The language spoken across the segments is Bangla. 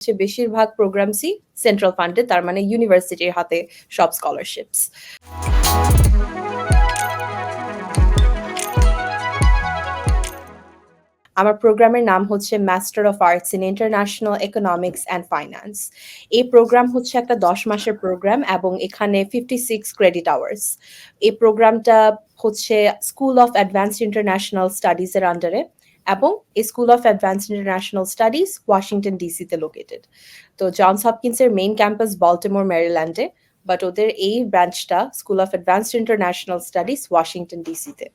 হচ্ছে বেশিরভাগ প্রোগ্রামসই সেন্ট্রাল ফান্ডে তার মানে ইউনিভার্সিটির হাতে সব স্কলারশিপস আমার প্রোগ্রামের নাম হচ্ছে master of arts in international economics and finance এই প্রোগ্রাম হচ্ছে একটা দশ মাসের প্রোগ্রাম এবং এখানে ফিফটি সিক্স ক্রেডিট আওয়ার্স এই প্রোগ্রামটা হচ্ছে স্কুল অফ অ্যাডভান্সড ইন্টারন্যাশনাল স্টাডিজের আন্ডারে এবং school of advanced international studies Washington ডিসিতে located তো জনস হপকিন্সের মেইন ক্যাম্পাস বল্টিমোর মেরিল্যান্ডে বাট ওদের এই ব্রাঞ্চটা school of advanced international studies Washington ডিসিতে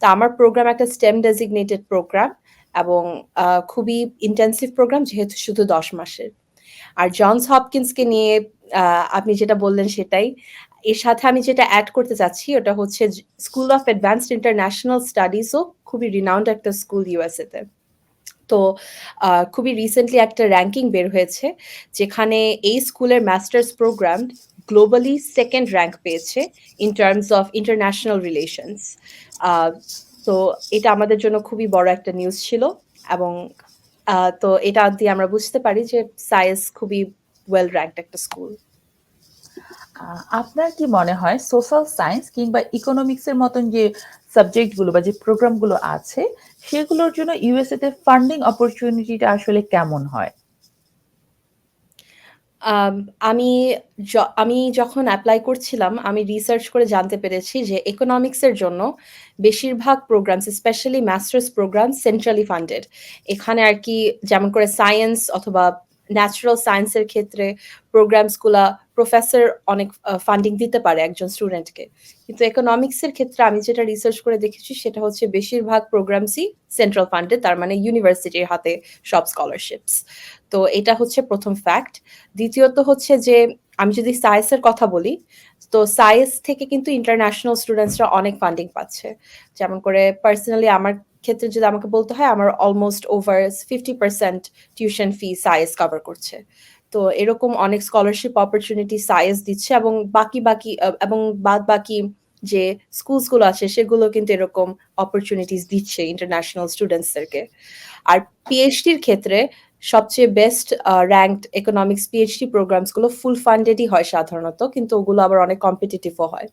তো। আমার প্রোগ্রাম একটা স্টেম ডেজিগনেটেড প্রোগ্রাম এবং খুবই ইন্টেন্সিভ প্রোগ্রাম যেহেতু শুধু দশ মাসের। আর জনস হপকিন্সকে নিয়ে আপনি যেটা বললেন সেটাই এর সাথে আমি যেটা অ্যাড করতে চাচ্ছি, ওটা হচ্ছে স্কুল অফ অ্যাডভান্সড ইন্টারন্যাশনাল স্টাডিজও খুবই রিনাউন্ড একটা স্কুল ইউএসএতে তো। খুবই রিসেন্টলি একটা র্যাঙ্কিং বের হয়েছে, যেখানে এই স্কুলের masters program globally second rank পেয়েছে in terms of international relations তো এটা আমাদের জন্য খুবই বড় একটা নিউজ ছিল এবং তো এটা দিয়ে আমরা বুঝতে পারি যে সায়েন্স খুবই ওয়েল র্যাঙ্কড একটা স্কুল আপনার কি মনে হয় সোশ্যাল সায়েন্স কিংবা ইকোনমিক্স এর মতন যে সাবজেক্টগুলো বা যে প্রোগ্রামগুলো আছে, সেগুলোর জন্য ইউএসএ তে ফান্ডিং অপরচুনিটিটা আসলে কেমন হয়? আমি আমি যখন অ্যাপ্লাই করছিলাম, আমি রিসার্চ করে জানতে পেরেছি যে ইকোনমিক্সের জন্য বেশিরভাগ programs specially masters program centrally funded এখানে আর কি যেমন করে সায়েন্স অথবা ন্যাচারাল সায়েন্সের ক্ষেত্রে প্রোগ্রামসগুলা প্রফেসর অনেক ফান্ডিং দিতে পারে একজন স্টুডেন্টকে কিন্তু ইকোনমিক্সের ক্ষেত্রে আমি যেটা রিসার্চ করে দেখেছি, সেটা হচ্ছে বেশিরভাগ প্রোগ্রামসই সেন্ট্রাল ফান্ডে তার মানে ইউনিভার্সিটির হাতে সব স্কলারশিপস তো এটা হচ্ছে প্রথম ফ্যাক্ট দ্বিতীয়ত হচ্ছে যে, আমি যদি সায়েন্সের কথা বলি, তো সায়েন্স থেকে কিন্তু ইন্টারন্যাশনাল স্টুডেন্টসরা অনেক ফান্ডিং পাচ্ছে। যেমন করে পার্সোনালি আমার ক্ষেত্রে যদি আমাকে বলতে হয়, আমার almost over fifty percent tuition fee science cover করছে। তো এরকম অনেক স্কলারশিপ অপরচুনিটি সায়েন্স দিচ্ছে এবং বাকি বাকি এবং বাদ বাকি যে স্কুলসগুলো আছে সেগুলো কিন্তু এরকম অপরচুনিটিস দিচ্ছে ইন্টারন্যাশনাল স্টুডেন্টসদেরকে আর পিএইচডির ক্ষেত্রে সবচেয়ে বেস্ট র্যাঙ্কড ইকোনমিক্স পিএইচডি প্রোগ্রামসগুলো ফুল ফান্ডেডই হয় সাধারণত, কিন্তু ওগুলো আবার অনেক কম্পিটিটিভও হয়।